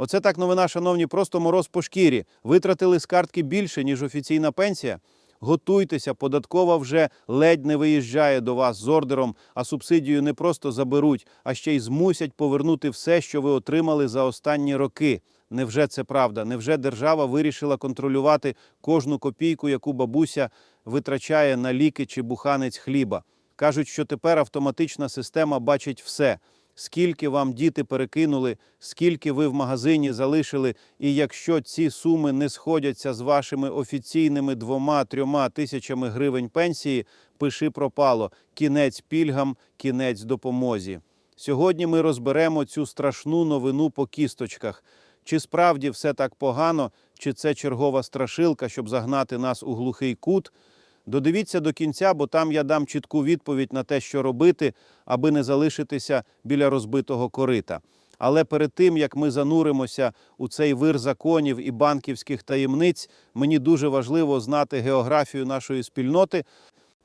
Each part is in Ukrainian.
Оце так новина, шановні, просто мороз по шкірі. Витратили з картки більше, ніж офіційна пенсія. Готуйтеся, податкова вже ледь не виїжджає до вас з ордером, а субсидію не просто заберуть, а ще й змусять повернути все, що ви отримали за останні роки. Невже це правда? Невже держава вирішила контролювати кожну копійку, яку бабуся витрачає на ліки чи буханець хліба? Кажуть, що тепер автоматична система бачить все. Скільки вам діти перекинули, скільки ви в магазині залишили, і якщо ці суми не сходяться з вашими офіційними двома-трьома тисячами гривень пенсії, пиши пропало. Кінець пільгам, кінець допомозі. Сьогодні ми розберемо цю страшну новину по кісточках. Чи справді все так погано, чи це чергова страшилка, щоб загнати нас у глухий кут? Додивіться до кінця, бо там я дам чітку відповідь на те, що робити, аби не залишитися біля розбитого корита. Але перед тим як ми зануримося у цей вир законів і банківських таємниць, мені дуже важливо знати географію нашої спільноти.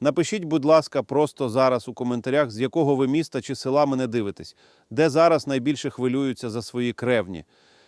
Напишіть, будь ласка, просто зараз у коментарях, з якого ви міста чи села мене дивитесь, де зараз найбільше хвилюються за свої кревні.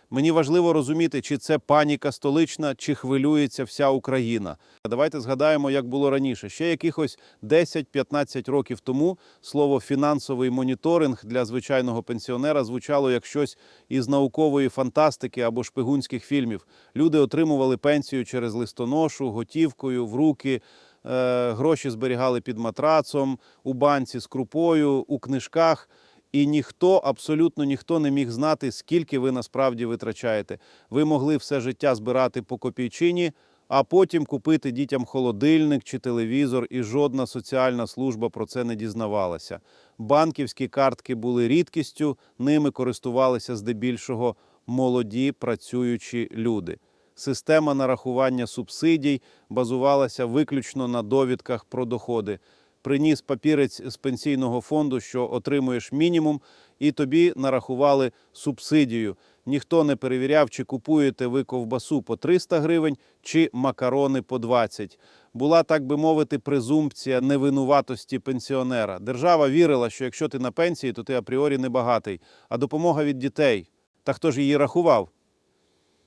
Мені важливо розуміти, чи це паніка столична, чи хвилюється вся Україна. Давайте згадаємо, як було раніше. Ще якихось 10-15 років тому слово фінансовий моніторинг для звичайного пенсіонера звучало як щось із наукової фантастики або шпигунських фільмів. Люди отримували пенсію через листоношу, готівкою в руки. е, Гроші зберігали під матрацом, у банці з крупою, у книжках. І ніхто, абсолютно ніхто не міг знати, скільки ви насправді витрачаєте. Ви могли все життя збирати по копійчині, а потім купити дітям холодильник чи телевізор, і жодна соціальна служба про це не дізнавалася. Банківські картки були рідкістю, ними користувалися здебільшого молоді працюючі люди. Система нарахування субсидій базувалася виключно на довідках про доходи приніс папірець з пенсійного фонду, що отримуєш мінімум, і тобі нарахували субсидію. Ніхто не перевіряв, чи купуєте ви ковбасу по 300 гривень, чи макарони по 20. Була, так би мовити, презумпція невинуватості пенсіонера. Держава вірила, що якщо ти на пенсії, то ти апріорі не багатий. А допомога від дітей. Та хто ж її рахував?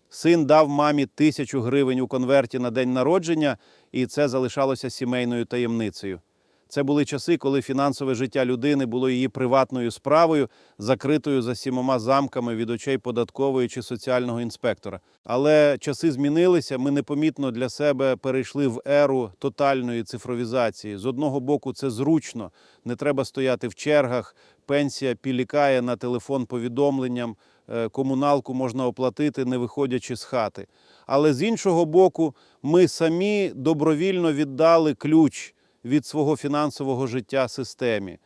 Син дав мамі тисячу гривень у конверті на день народження, і це залишалося сімейною таємницею. Це були часи, коли фінансове життя людини було її приватною справою, закритою за сімома замками від очей податкової чи соціального інспектора. Але часи змінилися. Ми непомітно для себе перейшли в еру тотальної цифровізації. З одного боку, це зручно, не треба стояти в чергах. Пенсія пілікає на телефон повідомленням, е, комуналку можна оплатити, не виходячи з хати. Але з іншого боку, ми самі добровільно віддали ключ від свого фінансового життя системі.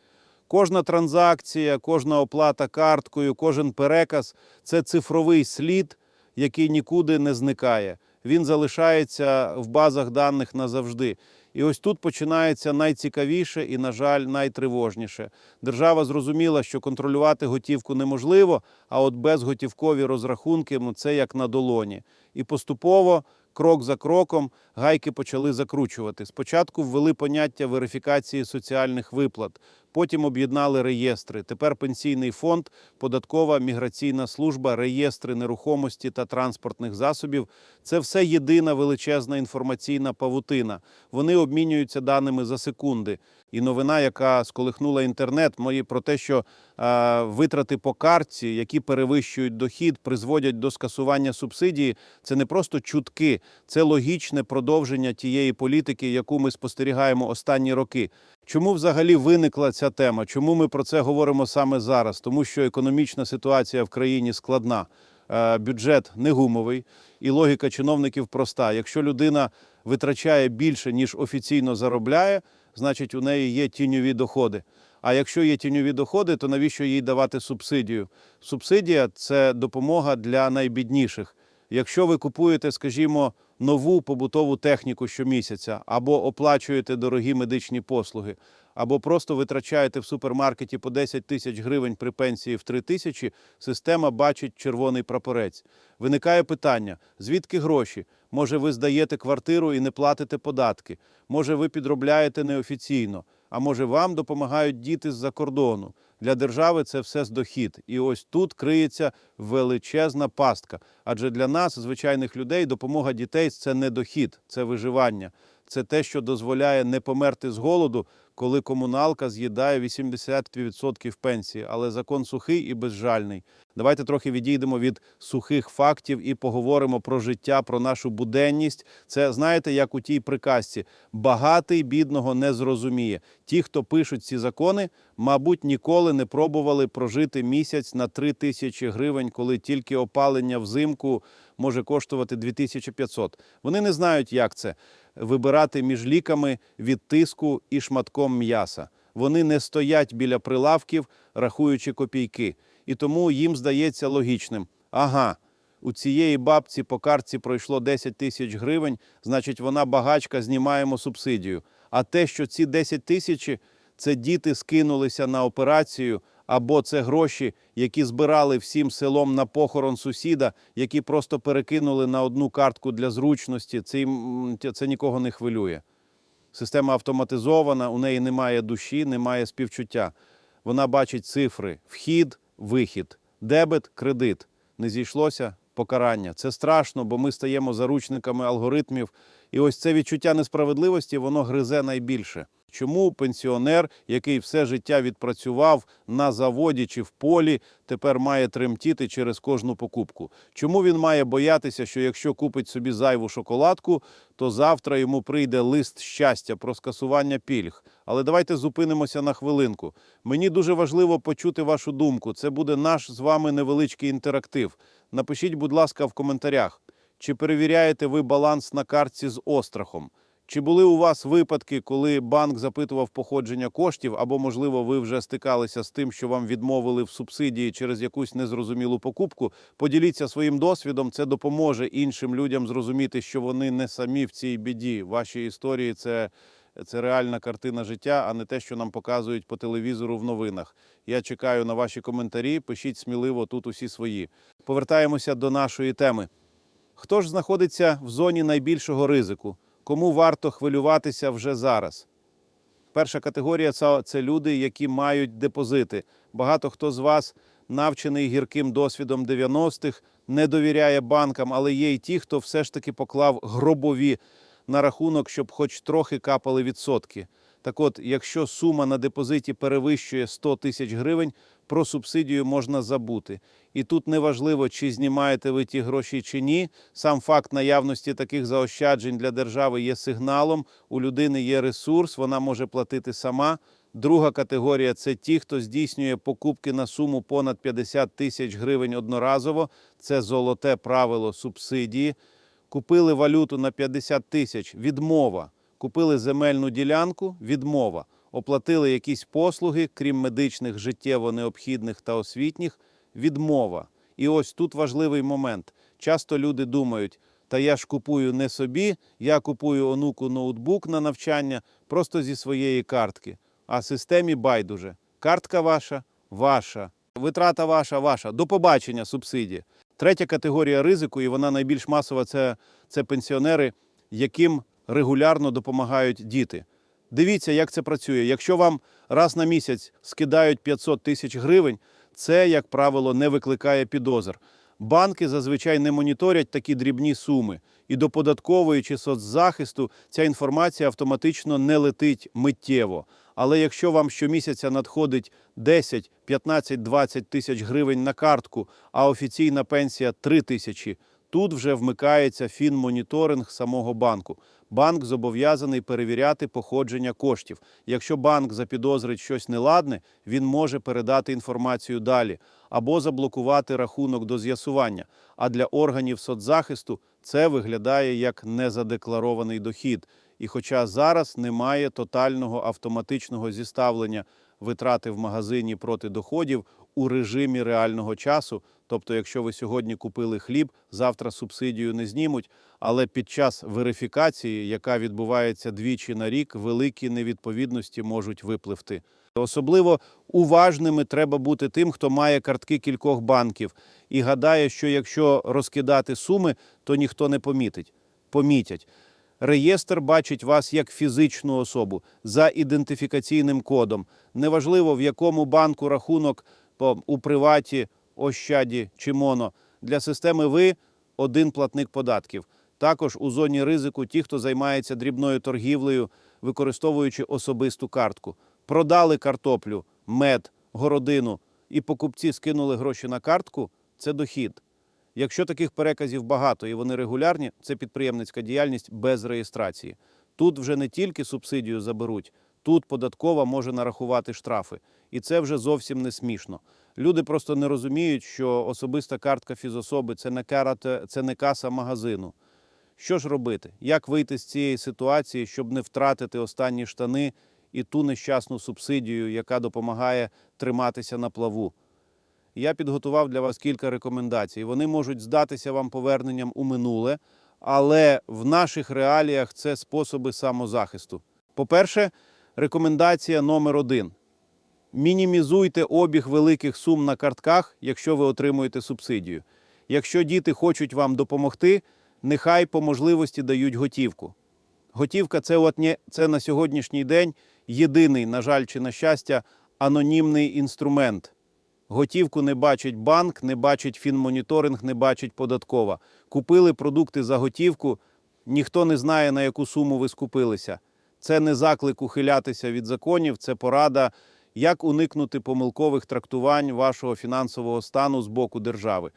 Кожна транзакція, кожна оплата карткою, кожен переказ це цифровий слід, який нікуди не зникає. Він залишається в базах даних назавжди. І ось тут починається найцікавіше і, на жаль, найтривожніше. Держава зрозуміла, що контролювати готівку неможливо, а от безготівкові розрахунки ну, це як на долоні. І поступово крок за кроком гайки почали закручувати. Спочатку ввели поняття верифікації соціальних виплат, потім об'єднали реєстри. Тепер пенсійний фонд, податкова міграційна служба, реєстри нерухомості та транспортних засобів це все єдина величезна інформаційна павутина. Вони обмінюються даними за секунди. І новина, яка сколихнула інтернет, мої про те, що е, витрати по картці, які перевищують дохід, призводять до скасування субсидії. Це не просто чутки, це логічне продовження тієї політики, яку ми спостерігаємо останні роки. Чому взагалі виникла ця тема? Чому ми про це говоримо саме зараз? Тому що економічна ситуація в країні складна. Е, Бюджет не гумовий, і логіка чиновників проста. Якщо людина витрачає більше, ніж офіційно заробляє, значить у неї є тіньові доходи. А якщо є тіньові доходи, то навіщо їй давати субсидію? Субсидія це допомога для найбідніших. Якщо ви купуєте, скажімо, нову побутову техніку щомісяця, або оплачуєте дорогі медичні послуги, або просто витрачаєте в супермаркеті по 10 тисяч гривень при пенсії в 3 тисячі, система бачить червоний прапорець. Виникає питання: звідки гроші? Може, ви здаєте квартиру і не платите податки? Може, ви підробляєте неофіційно? А може, вам допомагають діти з-за кордону? Для держави це все здохід. І ось тут криється величезна пастка. Адже для нас, звичайних людей, допомога дітей це не дохід, це виживання. Це те, що дозволяє не померти з голоду, коли комуналка з'їдає 80% пенсії. Але закон сухий і безжальний. Давайте трохи відійдемо від сухих фактів і поговоримо про життя, про нашу буденність. Це знаєте, як у тій приказці: багатий бідного не зрозуміє. Ті, хто пишуть ці закони, мабуть, ніколи не пробували прожити місяць на 3 тисячі гривень, коли тільки опалення взимку може коштувати 2500. Вони не знають, як це вибирати між ліками від тиску і шматком м'яса. Вони не стоять біля прилавків, рахуючи копійки. І тому їм здається логічним: ага, у цієї бабці по картці пройшло 10 тисяч гривень, значить, вона багачка, знімаємо субсидію. А те, що ці 10 тисяч це діти скинулися на операцію, або це гроші, які збирали всім селом на похорон сусіда, які просто перекинули на одну картку для зручності. Це, це нікого не хвилює. Система автоматизована, у неї немає душі, немає співчуття. Вона бачить цифри: вхід, вихід, дебет, кредит. Не зійшлося покарання. Це страшно, бо ми стаємо заручниками алгоритмів. І ось це відчуття несправедливості воно гризе найбільше. Чому пенсіонер, який все життя відпрацював на заводі чи в полі, тепер має тремтіти через кожну покупку? Чому він має боятися, що якщо купить собі зайву шоколадку, то завтра йому прийде лист щастя про скасування пільг? Але давайте зупинимося на хвилинку. Мені дуже важливо почути вашу думку. Це буде наш з вами невеличкий інтерактив. Напишіть, будь ласка, в коментарях, чи перевіряєте ви баланс на картці з острахом? Чи були у вас випадки, коли банк запитував походження коштів, або, можливо, ви вже стикалися з тим, що вам відмовили в субсидії через якусь незрозумілу покупку? Поділіться своїм досвідом. Це допоможе іншим людям зрозуміти, що вони не самі в цій біді. Ваші історії це, це реальна картина життя, а не те, що нам показують по телевізору в новинах. Я чекаю на ваші коментарі. Пишіть сміливо тут усі свої. Повертаємося до нашої теми. Хто ж знаходиться в зоні найбільшого ризику? Кому варто хвилюватися вже зараз? Перша категорія це, люди, які мають депозити. Багато хто з вас навчений гірким досвідом 90-х, не довіряє банкам, але є й ті, хто все ж таки поклав гробові на рахунок, щоб хоч трохи капали відсотки. Так от, якщо сума на депозиті перевищує 100 тисяч гривень, про субсидію можна забути. І тут неважливо, чи знімаєте ви ті гроші чи ні. Сам факт наявності таких заощаджень для держави є сигналом. У людини є ресурс, вона може платити сама. Друга категорія це ті, хто здійснює покупки на суму понад 50 тисяч гривень одноразово. Це золоте правило субсидії. Купили валюту на 50 тисяч відмова. Купили земельну ділянку відмова. Оплатили якісь послуги, крім медичних, життєво необхідних та освітніх відмова. І ось тут важливий момент. Часто люди думають, та я ж купую не собі, я купую онуку ноутбук на навчання просто зі своєї картки. А системі байдуже. Картка ваша ваша. Витрата ваша ваша. До побачення субсидії. Третя категорія ризику, і вона найбільш масова, це, пенсіонери, яким регулярно допомагають діти. Дивіться, як це працює. Якщо вам раз на місяць скидають 500 тисяч гривень, це, як правило, не викликає підозр. Банки зазвичай не моніторять такі дрібні суми, і до податкової чи соцзахисту ця інформація автоматично не летить миттєво. Але якщо вам щомісяця надходить 10, 15, 20 тисяч гривень на картку, а офіційна пенсія 3 тисячі, тут вже вмикається фінмоніторинг самого банку. Банк зобов'язаний перевіряти походження коштів. Якщо банк запідозрить щось неладне, він може передати інформацію далі або заблокувати рахунок до з'ясування. А для органів соцзахисту це виглядає як незадекларований дохід. І хоча зараз немає тотального автоматичного зіставлення витрати в магазині проти доходів у режимі реального часу, тобто, якщо ви сьогодні купили хліб, завтра субсидію не знімуть, але під час верифікації, яка відбувається двічі на рік, великі невідповідності можуть випливти. Особливо уважними треба бути тим, хто має картки кількох банків і гадає, що якщо розкидати суми, то ніхто не помітить. Помітять. Реєстр бачить вас як фізичну особу за ідентифікаційним кодом. Неважливо, в якому банку рахунок у приваті, Ощаді чи Моно. Для системи ви один платник податків. Також у зоні ризику ті, хто займається дрібною торгівлею, використовуючи особисту картку. Продали картоплю, мед, городину і покупці скинули гроші на картку це дохід. Якщо таких переказів багато і вони регулярні, це підприємницька діяльність без реєстрації. Тут вже не тільки субсидію заберуть, тут податкова може нарахувати штрафи. І це вже зовсім не смішно. Люди просто не розуміють, що особиста картка фізособи це не карата, це не каса магазину. Що ж робити? Як вийти з цієї ситуації, щоб не втратити останні штани і ту нещасну субсидію, яка допомагає триматися на плаву? Я підготував для вас кілька рекомендацій. Вони можуть здатися вам поверненням у минуле, але в наших реаліях це способи самозахисту. По-перше, рекомендація номер один: мінімізуйте обіг великих сум на картках, якщо ви отримуєте субсидію. Якщо діти хочуть вам допомогти, нехай по можливості дають готівку. Готівка це, от не- це на сьогоднішній день єдиний, на жаль, чи на щастя, анонімний інструмент. Готівку не бачить банк, не бачить фінмоніторинг, не бачить податкова. Купили продукти за готівку, ніхто не знає, на яку суму ви скупилися. Це не заклик ухилятися від законів, це порада, як уникнути помилкових трактувань вашого фінансового стану з боку держави.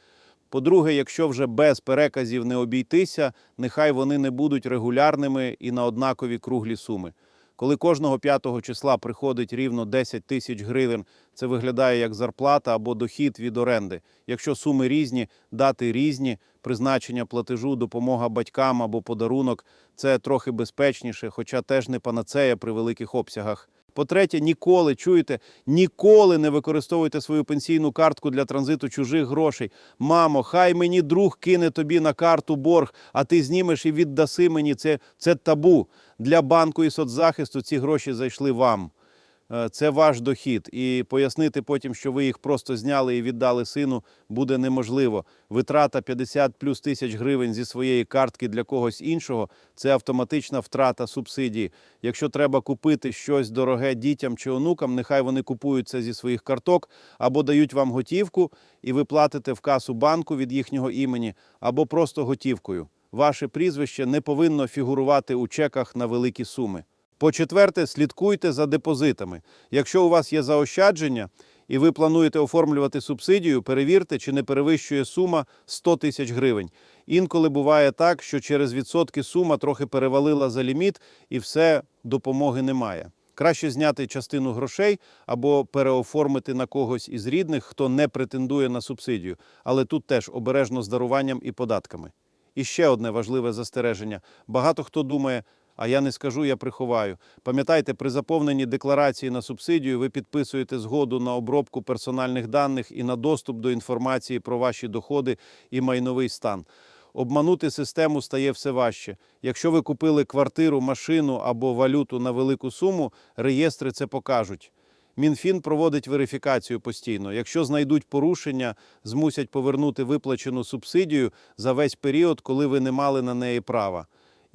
По-друге, якщо вже без переказів не обійтися, нехай вони не будуть регулярними і на однакові круглі суми. Коли кожного п'ятого числа приходить рівно 10 тисяч гривень, це виглядає як зарплата або дохід від оренди. Якщо суми різні, дати різні, призначення платежу, допомога батькам або подарунок це трохи безпечніше, хоча теж не панацея при великих обсягах. По-третє, ніколи чуєте, ніколи не використовуйте свою пенсійну картку для транзиту чужих грошей. Мамо, хай мені друг кине тобі на карту борг, а ти знімеш і віддаси мені. Це, це табу. Для банку і соцзахисту ці гроші зайшли вам. Е, Це ваш дохід. І пояснити потім, що ви їх просто зняли і віддали сину, буде неможливо. Витрата 50 плюс тисяч гривень зі своєї картки для когось іншого це автоматична втрата субсидії. Якщо треба купити щось дороге дітям чи онукам, нехай вони купують це зі своїх карток або дають вам готівку, і ви платите в касу банку від їхнього імені, або просто готівкою. Ваше прізвище не повинно фігурувати у чеках на великі суми. По-четверте, слідкуйте за депозитами. Якщо у вас є заощадження і ви плануєте оформлювати субсидію, перевірте, чи не перевищує сума 100 тисяч гривень. Інколи буває так, що через відсотки сума трохи перевалила за ліміт і все, допомоги немає. Краще зняти частину грошей або переоформити на когось із рідних, хто не претендує на субсидію. Але тут теж обережно з даруванням і податками. І ще одне важливе застереження. Багато хто думає, а я не скажу, я приховаю. Пам'ятайте, при заповненні декларації на субсидію ви підписуєте згоду на обробку персональних даних і на доступ до інформації про ваші доходи і майновий стан. Обманути систему стає все важче. Якщо ви купили квартиру, машину або валюту на велику суму, реєстри це покажуть. Мінфін проводить верифікацію постійно. Якщо знайдуть порушення, змусять повернути виплачену субсидію за весь період, коли ви не мали на неї права.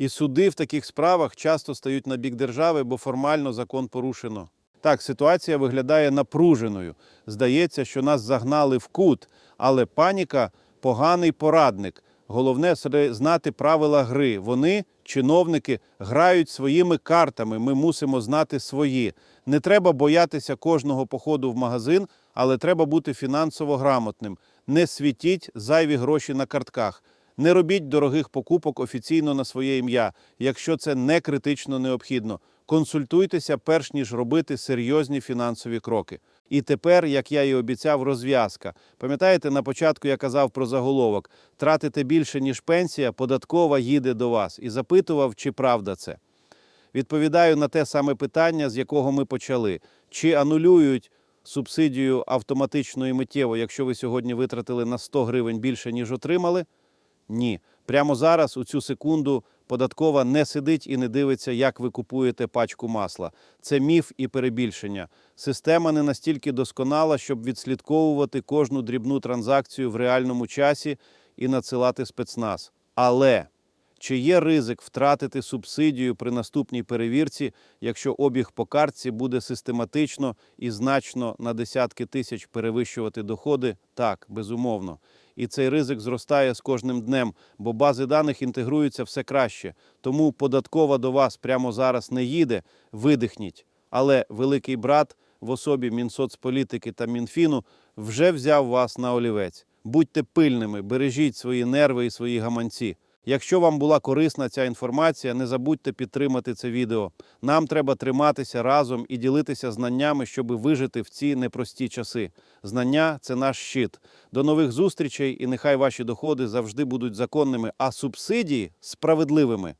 І суди в таких справах часто стають на бік держави, бо формально закон порушено. Так, ситуація виглядає напруженою. Здається, що нас загнали в кут, але паніка поганий порадник. Головне знати правила гри. Вони, чиновники, грають своїми картами. Ми мусимо знати свої. Не треба боятися кожного походу в магазин, але треба бути фінансово грамотним. Не світіть зайві гроші на картках. Не робіть дорогих покупок офіційно на своє ім'я, якщо це не критично необхідно. Консультуйтеся перш ніж робити серйозні фінансові кроки. І тепер, як я і обіцяв, розв'язка. Пам'ятаєте, на початку я казав про заголовок: тратите більше, ніж пенсія, податкова їде до вас. І запитував, чи правда це. Відповідаю на те саме питання, з якого ми почали. Чи анулюють субсидію автоматично і миттєво, якщо ви сьогодні витратили на 100 гривень більше, ніж отримали? Ні. Прямо зараз, у цю секунду, податкова не сидить і не дивиться, як ви купуєте пачку масла. Це міф і перебільшення. Система не настільки досконала, щоб відслідковувати кожну дрібну транзакцію в реальному часі і надсилати спецназ. Але Чи є ризик втратити субсидію при наступній перевірці, якщо обіг по картці буде систематично і значно на десятки тисяч перевищувати доходи? Так, безумовно. І цей ризик зростає з кожним днем, бо бази даних інтегруються все краще. Тому податкова до вас прямо зараз не їде, видихніть. Але великий брат в особі Мінсоцполітики та Мінфіну вже взяв вас на олівець. Будьте пильними, бережіть свої нерви і свої гаманці. Якщо вам була корисна ця інформація, не забудьте підтримати це відео. Нам треба триматися разом і ділитися знаннями, щоб вижити в ці непрості часи. Знання це наш щит. До нових зустрічей, і нехай ваші доходи завжди будуть законними, а субсидії справедливими.